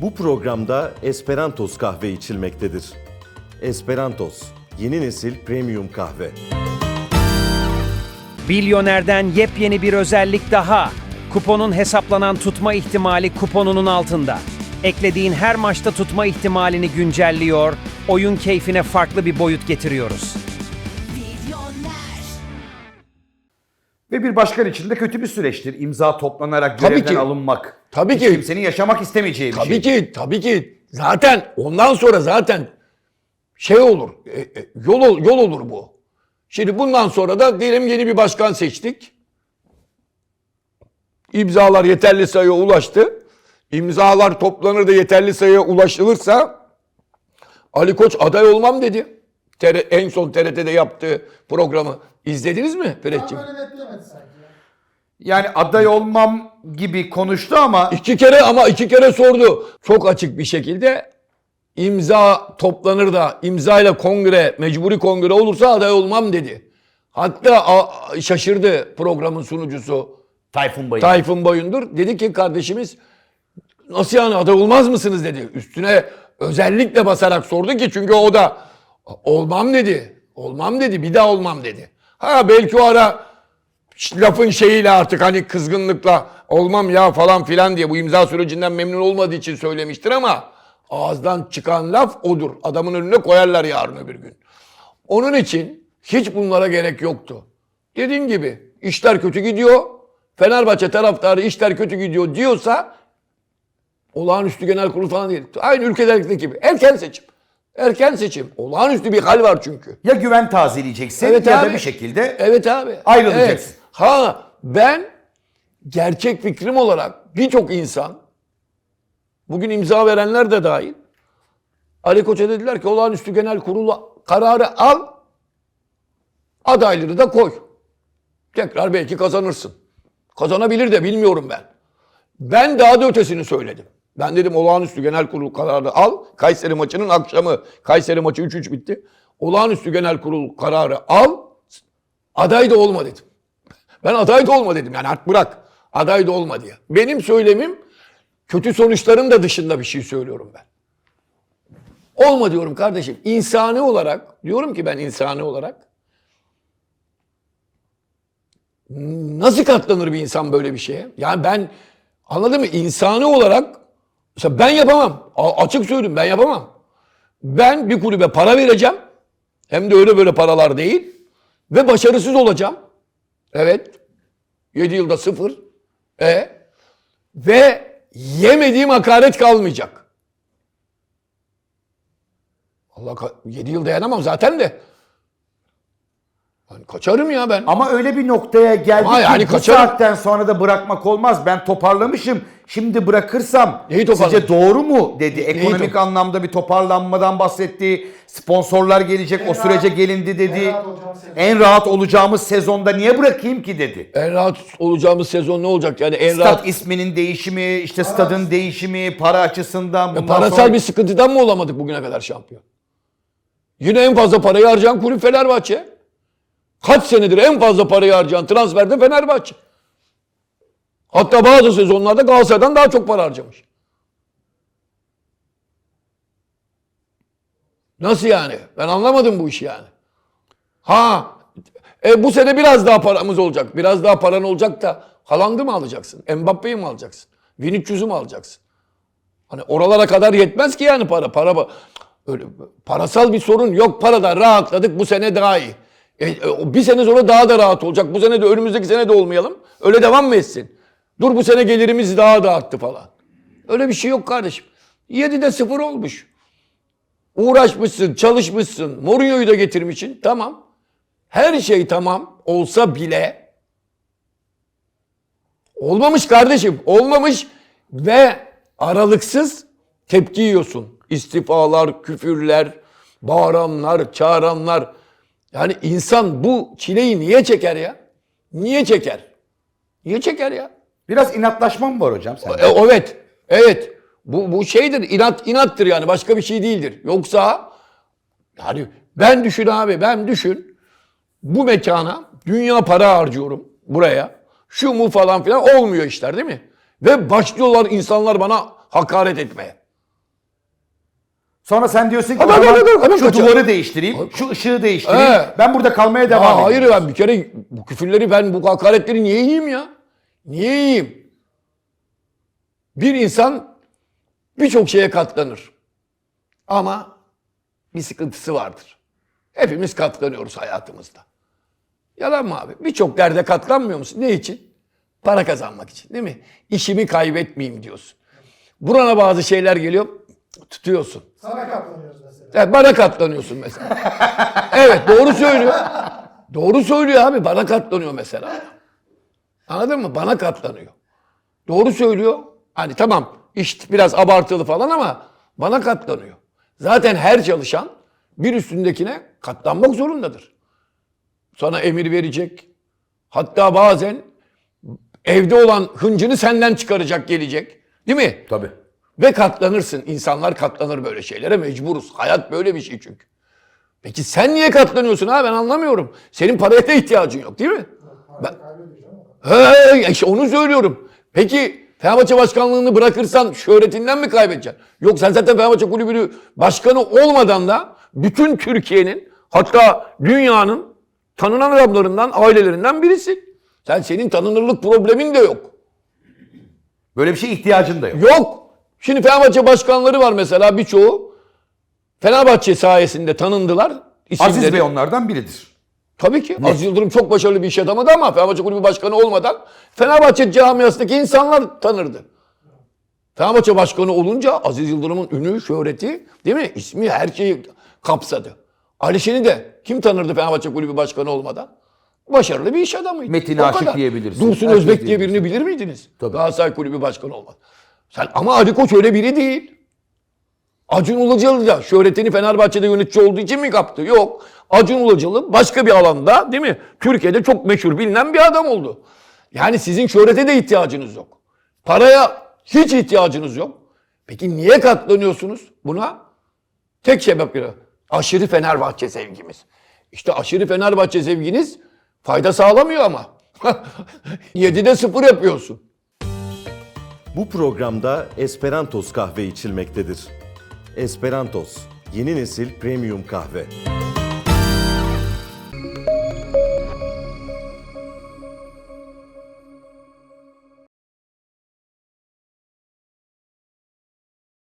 Bu programda Esperantos kahve içilmektedir. Esperantos, yeni nesil premium kahve. Bilyoner'den yepyeni bir özellik daha. Kuponun hesaplanan tutma ihtimali kuponunun altında. Eklediğin her maçta tutma ihtimalini güncelliyor, oyun keyfine farklı bir boyut getiriyoruz. Ve bir başkan için de kötü bir süreçtir. İmza toplanarak Tabii görevden ki. alınmak. Tabii Hiç ki. kimsenin yaşamak istemeyeceği bir Tabii şey. ki, tabii ki. Zaten ondan sonra zaten şey olur, e, e, yol ol- yol olur bu. Şimdi bundan sonra da diyelim yeni bir başkan seçtik. İmzalar yeterli sayıya ulaştı. İmzalar toplanır da yeterli sayıya ulaşılırsa Ali Koç aday olmam dedi. TR en son TRT'de yaptığı programı izlediniz mi netlemedi sanki ya. Yani aday olmam gibi konuştu ama İki kere ama iki kere sordu. Çok açık bir şekilde imza toplanır da imzayla kongre, mecburi kongre olursa aday olmam dedi. Hatta a- şaşırdı programın sunucusu Tayfun Bayır. Tayfun Boyundur. Dedi ki kardeşimiz nasıl yani aday olmaz mısınız dedi. Üstüne özellikle basarak sordu ki çünkü o da olmam dedi. Olmam dedi bir daha olmam dedi. Ha belki o ara lafın şeyiyle artık hani kızgınlıkla olmam ya falan filan diye bu imza sürecinden memnun olmadığı için söylemiştir ama ağızdan çıkan laf odur. Adamın önüne koyarlar yarın öbür gün. Onun için hiç bunlara gerek yoktu. Dediğim gibi işler kötü gidiyor. Fenerbahçe taraftarı işler kötü gidiyor diyorsa olağanüstü genel kurul falan değil. Aynı ülkelerdeki gibi. Erken seçim. Erken seçim. Olağanüstü bir hal var çünkü. Ya güven tazeleyeceksin Evet ya abi. da bir şekilde Evet abi. Ayrılacaksın. Evet. Ha ben gerçek fikrim olarak birçok insan bugün imza verenler de dahil Ali Koç'a dediler ki olağanüstü genel kurul kararı al adayları da koy. Tekrar belki kazanırsın. Kazanabilir de bilmiyorum ben. Ben daha da ötesini söyledim. Ben dedim olağanüstü genel kurul kararı al. Kayseri maçının akşamı. Kayseri maçı 3-3 bitti. Olağanüstü genel kurul kararı al. Aday da olma dedim. Ben aday da olma dedim. Yani artık bırak. Aday da olma diye. Benim söylemim kötü sonuçların da dışında bir şey söylüyorum ben. Olma diyorum kardeşim. İnsani olarak diyorum ki ben insani olarak nasıl katlanır bir insan böyle bir şeye? Yani ben anladın mı? İnsani olarak mesela ben yapamam. A- açık söyleyeyim ben yapamam. Ben bir kulübe para vereceğim. Hem de öyle böyle paralar değil. Ve başarısız olacağım. Evet. 7 yılda sıfır. E ve yemediğim hakaret kalmayacak. Allah 7 yıl dayanamam zaten de. Yani kaçarım ya ben. ama öyle bir noktaya geldik Ama ki yani bu kaçarım. saatten sonra da bırakmak olmaz. Ben toparlamışım. Şimdi bırakırsam Neyi sizce doğru mu dedi. Neyi Ekonomik top- anlamda bir toparlanmadan bahsetti. Sponsorlar gelecek o sürece rahat- gelindi dedi. en rahat olacağımız sezon. En rahat olacağımız sezonda niye bırakayım ki dedi. En rahat olacağımız sezon ne olacak? Yani en Stat rahat isminin değişimi, işte stadın değişimi, para açısından bundan parasal sonra- bir sıkıntıdan mı olamadık bugüne kadar şampiyon? Yine en fazla parayı harcayan kulüp Fenerbahçe. Kaç senedir en fazla parayı harcayan transferde Fenerbahçe. Hatta bazı sezonlarda Galatasaray'dan daha çok para harcamış. Nasıl yani? Ben anlamadım bu işi yani. Ha, e, bu sene biraz daha paramız olacak. Biraz daha paran olacak da Haaland'ı mı alacaksın? Mbappe'yi mi alacaksın? Vinicius'u mu alacaksın? Hani oralara kadar yetmez ki yani para. Para öyle parasal bir sorun yok. Parada rahatladık bu sene daha iyi. E, e, bir sene sonra daha da rahat olacak. Bu sene de önümüzdeki sene de olmayalım. Öyle devam mı etsin? Dur bu sene gelirimiz daha da arttı falan. Öyle bir şey yok kardeşim. 7'de 0 olmuş. Uğraşmışsın, çalışmışsın. Mourinho'yu da getirmişsin. Tamam. Her şey tamam olsa bile olmamış kardeşim. Olmamış ve aralıksız tepki yiyorsun. İstifalar, küfürler, bağıranlar, çağıranlar. Yani insan bu çileyi niye çeker ya? Niye çeker? Niye çeker ya? Biraz inatlaşma mı var hocam sende? E, evet. Evet. Bu, bu şeydir. inat inattır yani. Başka bir şey değildir. Yoksa yani ben düşün abi ben düşün. Bu mekana dünya para harcıyorum buraya. Şu mu falan filan olmuyor işler değil mi? Ve başlıyorlar insanlar bana hakaret etmeye. Sonra sen diyorsun ki Hadi, o zaman hadi, hemen şu kaçar. duvarı değiştireyim, şu ışığı değiştireyim. He. Ben burada kalmaya devam edeyim. hayır ben bir kere bu küfürleri ben bu hakaretleri niye yiyeyim ya? Niye yiyeyim? Bir insan birçok şeye katlanır. Ama bir sıkıntısı vardır. Hepimiz katlanıyoruz hayatımızda. Yalan mı abi? Birçok derde katlanmıyor musun? Ne için? Para kazanmak için değil mi? İşimi kaybetmeyeyim diyorsun. Burana bazı şeyler geliyor, tutuyorsun. Sana katlanıyoruz mesela. Evet, bana katlanıyorsun mesela. evet doğru söylüyor. Doğru söylüyor abi. Bana katlanıyor mesela. Anladın mı? Bana katlanıyor. Doğru söylüyor. Hani tamam iş biraz abartılı falan ama bana katlanıyor. Zaten her çalışan bir üstündekine katlanmak zorundadır. Sana emir verecek. Hatta bazen evde olan hıncını senden çıkaracak gelecek. Değil mi? Tabii. Ve katlanırsın. İnsanlar katlanır böyle şeylere mecburuz. Hayat böyle bir şey çünkü. Peki sen niye katlanıyorsun ha ben anlamıyorum. Senin paraya da ihtiyacın yok değil mi? Ben... He, işte onu söylüyorum. Peki Fenerbahçe başkanlığını bırakırsan şöhretinden mi kaybedeceksin? Yok sen zaten Fenerbahçe kulübünü başkanı olmadan da bütün Türkiye'nin hatta dünyanın tanınan adamlarından, ailelerinden birisin. Sen senin tanınırlık problemin de yok. Böyle bir şey ihtiyacın da yok. Yok. Şimdi Fenerbahçe başkanları var mesela birçoğu. Fenerbahçe sayesinde tanındılar. İsimleri. Aziz Bey onlardan biridir. Tabii ki. Aziz Yıldırım çok başarılı bir iş adamıydı ama Fenerbahçe Kulübü Başkanı olmadan Fenerbahçe camiasındaki insanlar tanırdı. Fenerbahçe Başkanı olunca Aziz Yıldırım'ın ünü, şöhreti, değil mi? İsmi her şeyi kapsadı. Ali Şen'i de kim tanırdı Fenerbahçe Kulübü Başkanı olmadan? Başarılı bir iş adamıydı. Metin O Aşık kadar. Dursun Herkes Özbek diye birini bilir miydiniz? Tabii. Galatasaray Kulübü Başkanı olmaz. Sen, ama Ali Koç öyle biri değil. Acun Ilıcalı da şöhretini Fenerbahçe'de yönetici olduğu için mi kaptı? Yok. Acun Ilıcalı başka bir alanda değil mi? Türkiye'de çok meşhur bilinen bir adam oldu. Yani sizin şöhrete de ihtiyacınız yok. Paraya hiç ihtiyacınız yok. Peki niye katlanıyorsunuz buna? Tek sebeple aşırı Fenerbahçe sevgimiz. İşte aşırı Fenerbahçe sevginiz fayda sağlamıyor ama. 7'de 0 yapıyorsun. Bu programda Esperantos kahve içilmektedir. Esperantos, yeni nesil premium kahve.